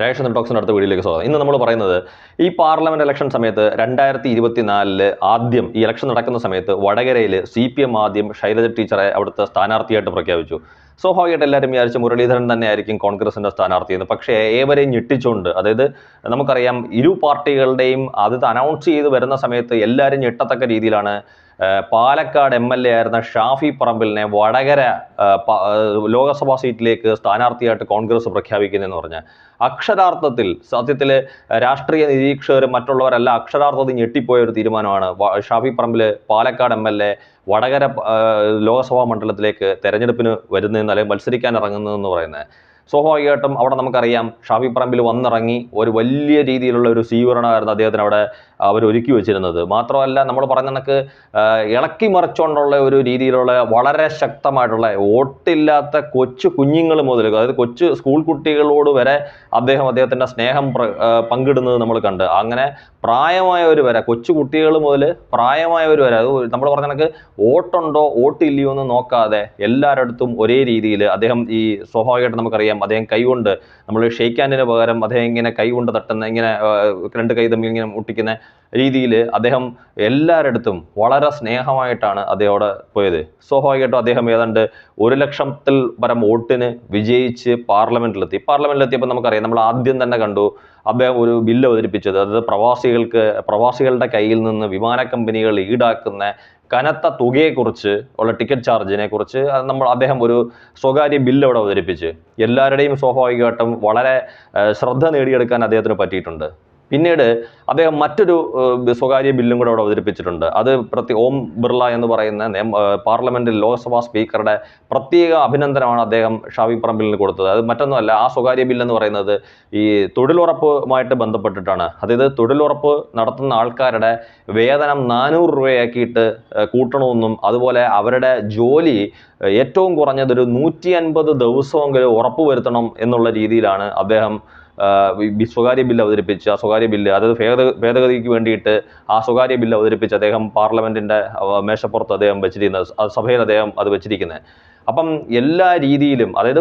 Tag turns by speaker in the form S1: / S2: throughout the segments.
S1: രേഷൻ ടോക്സിന്റെ അടുത്ത വീഡിയോയിലേക്ക് സ്വാഗതം. ഇന്ന് നമ്മൾ പറയുന്നത് ഈ പാർലമെന്റ് ഇലക്ഷൻ സമയത്ത് രണ്ടായിരത്തി ഇരുപത്തിനാലിൽ ആദ്യം ഈ ഇലക്ഷൻ നടക്കുന്ന സമയത്ത് വടകരയിൽ സി പി എം ആദ്യം ശൈലജ ടീച്ചറെ അവിടുത്തെ സ്ഥാനാർത്ഥിയായിട്ട് പ്രഖ്യാപിച്ചു. സ്വാഭാവികമായിട്ട് എല്ലാവരും വിചാരിച്ച മുരളീധരൻ തന്നെ ആയിരിക്കും കോൺഗ്രസിന്റെ സ്ഥാനാർത്ഥി എന്ന്. പക്ഷേ ഏവരെയും ഞെട്ടിച്ചുകൊണ്ട് അതായത് നമുക്കറിയാം ഇരു പാർട്ടികളുടെയും അത് അനൗൺസ് ചെയ്ത് വരുന്ന സമയത്ത് എല്ലാവരും ഞെട്ടത്തക്ക രീതിയിലാണ് പാലക്കാട് എം എൽ എ ആയിരുന്ന ഷാഫി പറമ്പിലിനെ വടകര ലോകസഭാ സീറ്റിലേക്ക് സ്ഥാനാർത്ഥിയായിട്ട് കോൺഗ്രസ് പ്രഖ്യാപിക്കുന്നതെന്ന് പറഞ്ഞ. അക്ഷരാർത്ഥത്തിൽ സത്യത്തിൽ രാഷ്ട്രീയ നിരീക്ഷകരും മറ്റുള്ളവരെല്ലാം അക്ഷരാർത്ഥത്തിൽ ഞെട്ടിപ്പോയ ഒരു തീരുമാനമാണ് Shafi Parambil Palakkad M L A Vadakara Lok Sabha മണ്ഡലത്തിലേക്ക് തെരഞ്ഞെടുപ്പിന് വരുന്നതെന്ന് അല്ലെങ്കിൽ മത്സരിക്കാൻ ഇറങ്ങുന്നതെന്ന് പറയുന്നത്. സ്വാഭാവികമായിട്ടും അവിടെ നമുക്കറിയാം ഷാഫി പറമ്പിൽ വന്നിറങ്ങി ഒരു വലിയ രീതിയിലുള്ള ഒരു സ്വീകരണമായിരുന്നു അദ്ദേഹത്തിന് അവിടെ അവർ ഒരുക്കി വെച്ചിരുന്നത്. മാത്രമല്ല നമ്മൾ പറഞ്ഞ കണക്ക് ഇളക്കി മറിച്ചുകൊണ്ടുള്ള ഒരു രീതിയിലുള്ള വളരെ ശക്തമായിട്ടുള്ള വോട്ടില്ലാത്ത കൊച്ചു കുഞ്ഞുങ്ങൾ മുതൽ അതായത് കൊച്ചു സ്കൂൾ കുട്ടികളോട് വരെ അദ്ദേഹം അദ്ദേഹത്തിന്റെ സ്നേഹം പങ്കിടുന്നത് നമ്മൾ കണ്ട്. അങ്ങനെ പ്രായമായവർ വരെ കൊച്ചു കുട്ടികൾ മുതൽ പ്രായമായവർ വരെ അത് നമ്മൾ പറഞ്ഞ കണക്ക് വോട്ടുണ്ടോ വോട്ടില്ലയോ എന്ന് നോക്കാതെ എല്ലാവരുടെ അടുത്തും ഒരേ രീതിയിൽ അദ്ദേഹം ഈ സ്വാഭാവികമായിട്ട് നമുക്കറിയാം അദ്ദേഹം കൈകൊണ്ട് നമ്മൾ ഷെയ്ക്ക് ഹാൻഡിന് പകരം അദ്ദേഹം ഇങ്ങനെ കൈകൊണ്ട് തട്ടുന്ന ഇങ്ങനെ രണ്ട് കൈ തമ്മിൽ ഇങ്ങനെ മുട്ടിക്കുന്ന രീതിയിൽ അദ്ദേഹം എല്ലാവരുടെ അടുത്തും വളരെ സ്നേഹമായിട്ടാണ് അദ്ദേഹം അവിടെ പോയത്. സ്വാഭാവികമായിട്ടും അദ്ദേഹം ഏതാണ്ട് ഒരു ലക്ഷത്തിൽ പരം വോട്ടിന് വിജയിച്ച് പാർലമെന്റിലെത്തി. പാർലമെന്റിലെത്തിയപ്പോൾ നമുക്കറിയാം നമ്മൾ ആദ്യം തന്നെ കണ്ടു അദ്ദേഹം ഒരു ബില്ല് അവതരിപ്പിച്ചത്. അതായത് പ്രവാസികൾക്ക് പ്രവാസികളുടെ കയ്യിൽ നിന്ന് വിമാന കമ്പനികൾ ഈടാക്കുന്ന കനത്ത തുകയെക്കുറിച്ച് ഉള്ള ടിക്കറ്റ് ചാർജിനെ കുറിച്ച് നമ്മൾ അദ്ദേഹം ഒരു സ്വകാര്യ ബില്ല് അവിടെ അവതരിപ്പിച്ച്. എല്ലാവരുടെയും സ്വാഭാവികമായിട്ടും വളരെ ശ്രദ്ധ നേടിയെടുക്കാൻ അദ്ദേഹത്തിന് പറ്റിയിട്ടുണ്ട്. പിന്നീട് അദ്ദേഹം മറ്റൊരു സ്വകാര്യ ബില്ലും കൂടെ അവിടെ അവതരിപ്പിച്ചിട്ടുണ്ട്. അത് പ്രതി ഓം ബിർള എന്ന് പറയുന്ന നിയമ ഏഹ്, പാർലമെന്റിൽ ലോക്സഭാ സ്പീക്കറുടെ പ്രത്യേക അഭിനന്ദനമാണ് അദ്ദേഹം ഷാവി പറമ്പിലിന് കൊടുത്തത്. അത് മറ്റൊന്നുമല്ല ആ സ്വകാര്യ ബില്ല് എന്ന് പറയുന്നത് ഈ തൊഴിലുറപ്പുമായിട്ട് ബന്ധപ്പെട്ടിട്ടാണ്. അതായത് തൊഴിലുറപ്പ് നടത്തുന്ന ആൾക്കാരുടെ വേതനം നാനൂറ് രൂപയാക്കിയിട്ട് കൂട്ടണമെന്നും അതുപോലെ അവരുടെ ജോലി ഏറ്റവും കുറഞ്ഞതൊരു നൂറ്റി അൻപത് ദിവസമെങ്കിലും ഉറപ്പുവരുത്തണം എന്നുള്ള രീതിയിലാണ് അദ്ദേഹം സ്വകാര്യ ബില്ല് അവതരിപ്പിച്ച് ആ സ്വകാര്യ ബില്ല് അതായത് ഭേദ ഭേദഗതിക്ക് വേണ്ടിയിട്ട് ആ സ്വകാര്യ ബില്ല് അവതരിപ്പിച്ച് അദ്ദേഹം പാർലമെന്റിന്റെ ആഹ് മേശപ്പുറത്ത് അദ്ദേഹം വെച്ചിരിക്കുന്നത് സഭയിൽ അദ്ദേഹം അത് വെച്ചിരിക്കുന്നത് അപ്പം എല്ലാ രീതിയിലും അതായത്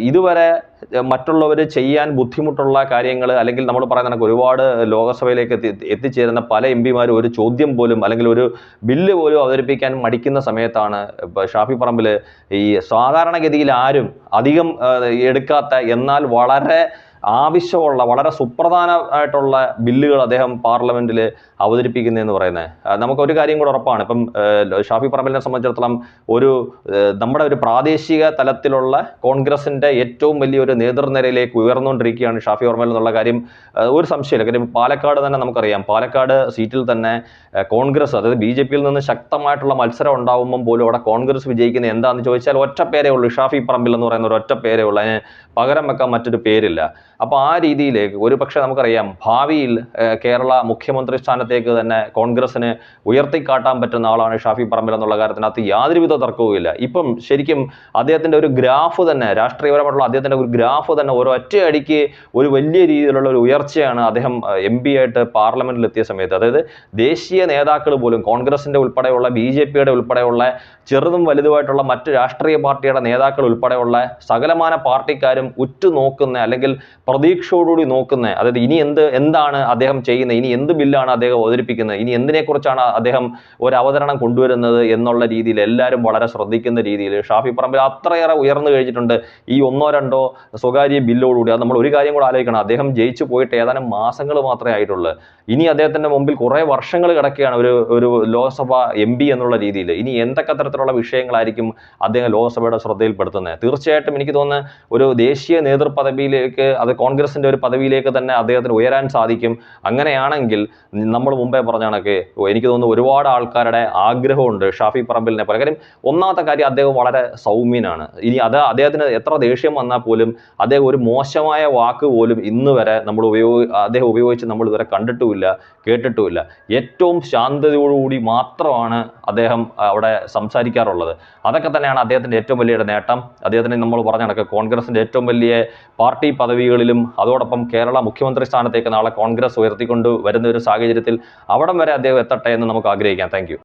S1: ഇതുവരെ മറ്റുള്ളവർ ചെയ്യാൻ ബുദ്ധിമുട്ടുള്ള കാര്യങ്ങൾ അല്ലെങ്കിൽ നമ്മൾ പറയുന്ന കണക്ക് ഒരുപാട് ലോകസഭയിലേക്ക് എത്തി എത്തിച്ചേരുന്ന പല എം പിമാരും ഒരു ചോദ്യം പോലും അല്ലെങ്കിൽ ഒരു ബില്ല് പോലും അവതരിപ്പിക്കാൻ മടിക്കുന്ന സമയത്താണ് ഷാഫി പറമ്പിൽ ഈ സാധാരണഗതിയിൽ ആരും അധികം എടുക്കാത്ത എന്നാൽ വളരെ ആവശ്യമുള്ള വളരെ സുപ്രധാനമായിട്ടുള്ള ബില്ലുകൾ അദ്ദേഹം പാർലമെന്റിൽ അവതരിപ്പിക്കുന്നതെന്ന് പറയുന്നത്. നമുക്ക് ഒരു കാര്യം കൂടെ ഉറപ്പാണ്. ഇപ്പം ഷാഫി പറമ്പലിനെ സംബന്ധിച്ചിടത്തോളം ഒരു നമ്മുടെ ഒരു പ്രാദേശിക തലത്തിലുള്ള കോൺഗ്രസിന്റെ ഏറ്റവും വലിയ വലിയൊരു നേതൃനിരയിലേക്ക് ഉയർന്നുകൊണ്ടിരിക്കുകയാണ് ഷാഫി പറമ്പൽ എന്നുള്ള കാര്യം ഒരു സംശയമില്ല. കാര്യം പാലക്കാട് തന്നെ നമുക്കറിയാം. പാലക്കാട് സീറ്റിൽ തന്നെ കോൺഗ്രസ് അതായത് ബി ജെ പിയിൽ നിന്ന് ശക്തമായിട്ടുള്ള മത്സരം ഉണ്ടാവുമ്പം പോലും അവിടെ കോൺഗ്രസ് വിജയിക്കുന്നത് എന്താണെന്ന് ചോദിച്ചാൽ ഒറ്റ പേരേ ഉള്ളൂ. ഷാഫി പറമ്പിൽ എന്ന് പറയുന്ന ഒരു ഒറ്റ പേരേ ഉള്ളൂ. അതിന് പകരം വെക്കാൻ മറ്റൊരു പേരില്ല. അപ്പോൾ ആ രീതിയിലേക്ക് ഒരു പക്ഷേ നമുക്കറിയാം ഭാവിയിൽ കേരള മുഖ്യമന്ത്രി സ്ഥാനത്തേക്ക് തന്നെ കോൺഗ്രസിന് ഉയർത്തിക്കാട്ടാൻ പറ്റുന്ന ആളാണ് ഷാഫി പറമ്പിൽ എന്നുള്ള കാര്യത്തിനകത്ത് യാതൊരുവിധ തർക്കവുമില്ല ഇപ്പം ശരിക്കും അദ്ദേഹത്തിന്റെ ഒരു ഗ്രാഫ് തന്നെ രാഷ്ട്രീയപരമായിട്ടുള്ള അദ്ദേഹത്തിന്റെ ഒരു ഗ്രാഫ് തന്നെ ഓരോ ഒറ്റയടിക്ക് ഒരു വലിയ രീതിയിലുള്ള ഒരു ഉയർച്ചയാണ് അദ്ദേഹം എം പി ആയിട്ട് പാർലമെന്റിൽ എത്തിയ സമയത്ത്. അതായത് ദേശീയ നേതാക്കൾ പോലും കോൺഗ്രസിന്റെ ഉൾപ്പെടെയുള്ള ബി ജെ പിയുടെ ഉൾപ്പെടെയുള്ള ചെറുതും വലുതുമായിട്ടുള്ള മറ്റ് രാഷ്ട്രീയ പാർട്ടിയുടെ നേതാക്കൾ ഉൾപ്പെടെയുള്ള സകലമാന പാർട്ടിക്കാരും ഉറ്റുനോക്കുന്ന അല്ലെങ്കിൽ പ്രതീക്ഷയോടുകൂടി നോക്കുന്ന അതായത് ഇനി എന്ത് എന്താണ് അദ്ദേഹം ചെയ്യുന്നത്? ഇനി എന്ത് ബില്ലാണ് അദ്ദേഹം അവതരിപ്പിക്കുന്നത്? ഇനി എന്തിനെക്കുറിച്ചാണ് അദ്ദേഹം ഒരു അവതരണം കൊണ്ടുവരുന്നത് എന്നുള്ള രീതിയിൽ എല്ലാവരും വളരെ ശ്രദ്ധിക്കുന്ന രീതിയിൽ ഷാഫി പറമ്പിൽ അത്രയേറെ ഉയർന്നു കഴിഞ്ഞിട്ടുണ്ട്. ഈ ഒന്നോ രണ്ടോ സ്വകാര്യ ബില്ലോടുകൂടി അത് നമ്മൾ ഒരു കാര്യം കൂടെ ആലോചിക്കണം. അദ്ദേഹം ജയിച്ചു പോയിട്ട് ഏതാനും മാസങ്ങൾ മാത്രമേ ആയിട്ടുള്ളൂ. ഇനി അദ്ദേഹത്തിന്റെ മുമ്പിൽ കുറേ വർഷങ്ങൾ കിടക്കുകയാണ് ഒരു ഒരു ലോക്സഭ എം എന്നുള്ള രീതിയിൽ. ഇനി എന്തൊക്കെ തരത്തിലുള്ള വിഷയങ്ങളായിരിക്കും അദ്ദേഹം ലോക്സഭയുടെ ശ്രദ്ധയിൽപ്പെടുത്തുന്നത്? തീർച്ചയായിട്ടും എനിക്ക് തോന്നുന്നത് ഒരു ദേശീയ നേതൃപദവിയിലേക്ക് അത് കോൺഗ്രസിന്റെ ഒരു പദവിയിലേക്ക് തന്നെ അദ്ദേഹത്തിന് ഉയരാൻ സാധിക്കും. അങ്ങനെയാണെങ്കിൽ നമ്മൾ മുമ്പേ പറഞ്ഞ എനിക്ക് തോന്നുന്നു ഒരുപാട് ആൾക്കാരുടെ ആഗ്രഹമുണ്ട് ഷാഫി പറമ്പിലിനെ പോലെ. കാര്യം ഒന്നാമത്തെ കാര്യം അദ്ദേഹം വളരെ സൗമ്യനാണ്. ഇനി അത് അദ്ദേഹത്തിന് എത്ര ദേഷ്യം വന്നാൽ പോലും അദ്ദേഹം ഒരു മോശമായ വാക്ക് പോലും ഇന്ന് വരെ നമ്മൾ ഉപയോഗി അദ്ദേഹം ഉപയോഗിച്ച് നമ്മൾ ഇതുവരെ കണ്ടിട്ടുമില്ല കേട്ടിട്ടുമില്ല. ഏറ്റവും ശാന്തതയോടുകൂടി മാത്രമാണ് അദ്ദേഹം അവിടെ സംസാരിക്കാറുള്ളത്. അതൊക്കെ തന്നെയാണ് അദ്ദേഹത്തിന്റെ ഏറ്റവും വലിയ നേട്ടം. അദ്ദേഹത്തിന് നമ്മൾ പറഞ്ഞ കണക്ക് കോൺഗ്രസിന്റെ ഏറ്റവും വലിയ പാർട്ടി പദവികളിലും അതോടൊപ്പം കേരള മുഖ്യമന്ത്രി സ്ഥാനത്തേക്ക് നാളെ കോൺഗ്രസ് ഉയർത്തിക്കൊണ്ട് വരുന്ന ഒരു സാഹചര്യത്തിൽ അവിടം വരെ അദ്ദേഹം എത്തട്ടെ എന്ന് നമുക്ക് ആഗ്രഹിക്കാം. താങ്ക്